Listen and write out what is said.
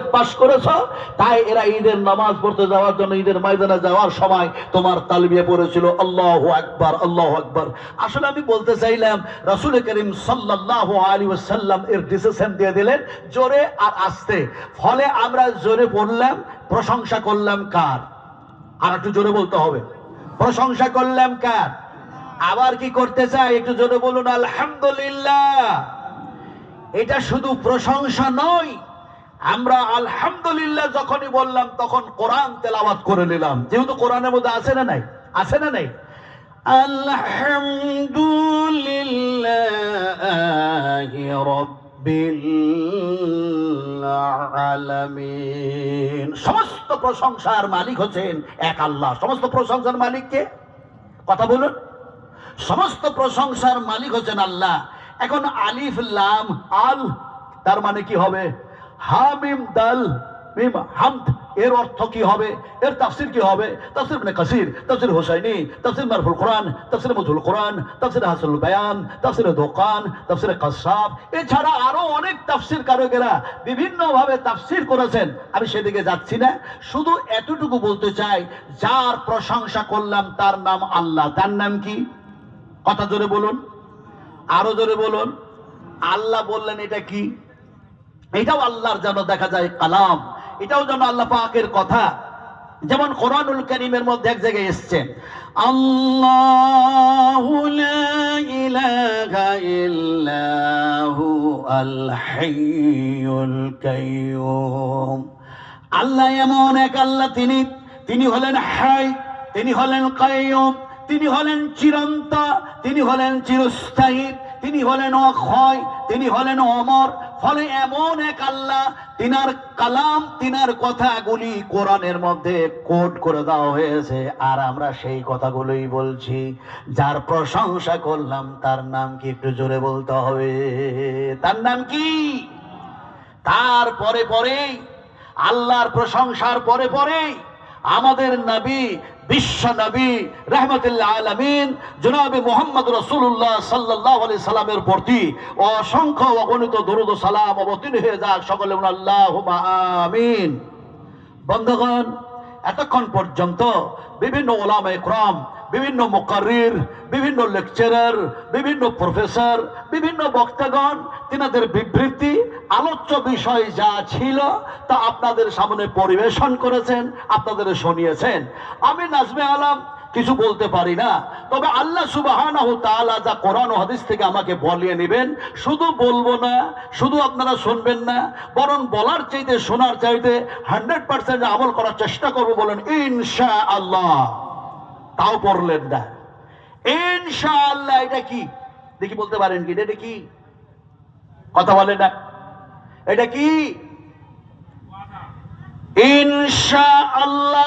পাশ করেছ, তাই এরা ঈদের নামাজ পড়তে যাওয়ার জন্য ঈদের ময়দানে যাওয়ার সময় তোমার তালবিয়ে পড়েছিল, আল্লাহ আকবার আল্লাহ আকবার। আসলে আমি বলতে চাইলাম, রাসুল করিম সাল্লাহ আলী সাল্লাম এর ডিসিশন দিয়ে দিলেন, জোরে আর আস্তে। ফলে আমরা জোরে পড়লাম, প্রশংসা করলাম কার? আর একটু জোরে বলতে হবে। প্রশংসা করলাম কার? আবার কি করতে চাই? একটু জোরে বলুন, আলহামদুলিল্লাহ। এটা শুধু প্রশংসা নয় আমরা আলহামদুলিল্লাহ যখনই বললাম তখন কোরআন তেলাওয়াত করে নিলাম। যেহেতু কোরআনের মধ্যে আছে না নাই? আছে না নাই? আলহামদুলিল্লাহ সমস্ত প্রশংসার মালিক হচ্ছেন এক আল্লাহ। সমস্ত প্রশংসার মালিক কে? কথা বলুন। সমস্ত প্রশংসার মালিক হচ্ছেন আল্লাহ। এখন আলিফ লাম আল তার মানে কি হবে? হামিম দাল, মিম হামদ, এর অর্থ কি হবে? এর তাফসির কি হবে? তাফসির মানে কাসির, তাফসির হোসাইনি, তাফসির মারফুল কোরআন, তাফসির মধুল কোরআন, তাফসির হাসুল বায়ান, তাফসির দোকান, তাফসির কাসাব। এছাড়া আরও অনেক তাফসির কারকেরা বিভিন্ন ভাবে তাফসির করেছেন। আমি সেদিকে যাচ্ছি না। শুধু এতটুকু বলতে চাই, যার প্রশংসা করলাম তার নাম আল্লাহ। তার নাম কি? কথা জোরে বলুন। আরও জোরে বলুন। আল্লাহ বললেন এটা কি? এটাও আল্লাহর যেন দেখা যায় কালাম, এটাও যেন আল্লাহ পাকের কথা। যেমন কোরআনুল করিমের মধ্যে এক জায়গায় এসছে, আল্লাহু এমন এক আল্লাহ, তিনি তিনি হলেন হাই, তিনি হলেন কাইয়ুম, তিনি হলেন চিরন্ত তিনি হলেন চিরস্থায়ী, তিনি হলেন অক্ষয়, তিনি হলেন অমর ফলে এমন এক আল্লাহ, তিনার কালাম, তিনার কথাগুলি কোরআনের মধ্যে কোট করে দেওয়া হয়েছে। আর আমরা সেই কথাগুলোই বলছি। যার প্রশংসা করলাম, তার নাম কি একটু জোরে বলতে হবে? তার নাম কি? তারপরে পরে, আল্লাহর প্রশংসার পরে পরে, আমাদের নবী বিশ্ব নবী রহমতুল্লাহ আলমিন জনাবে মোহাম্মদ রসুল্লাহ সাল্লাহ আলি সাল্লামের প্রতি অসংখ্য অগণিত দরুদ সালাম অবতীর্ণ হয়ে যাক সকলে আল্লাহ আমিন। বন্ধগণ, এতক্ষণ পর্যন্ত বিভিন্ন ওলামা ক্রম, বিভিন্ন মোকারির বিভিন্ন লেকচারার, বিভিন্ন প্রফেসর, বিভিন্ন বক্তাগণ, তিনাদের বিবৃতি আলোচ্য বিষয় যা ছিল, তা আপনাদের সামনে পরিবেশন করেছেন, আপনাদের শুনিয়েছেন। আমি নাজমে আলম, কিছু বলতে পারি না। তবে আল্লাহ সুবাহানাহু তাআলা যা কোরআন হাদিস থেকে আমাকে বলিয়ে নেবেন, শুধু বলব না, শুধু আপনারা শুনবেন না, বরং বলার চাইতে, শোনার চাইতে হান্ড্রেড পার্সেন্ট আমল করার চেষ্টা করব বলেন ইনশা আল্লাহ তাও পড়লেন না। ইনশা আল্লাহ এটা কি? দেখি বলতে পারেন কি, এটা কি? কথা বলেন না। এটা কি? ইনশা আল্লাহ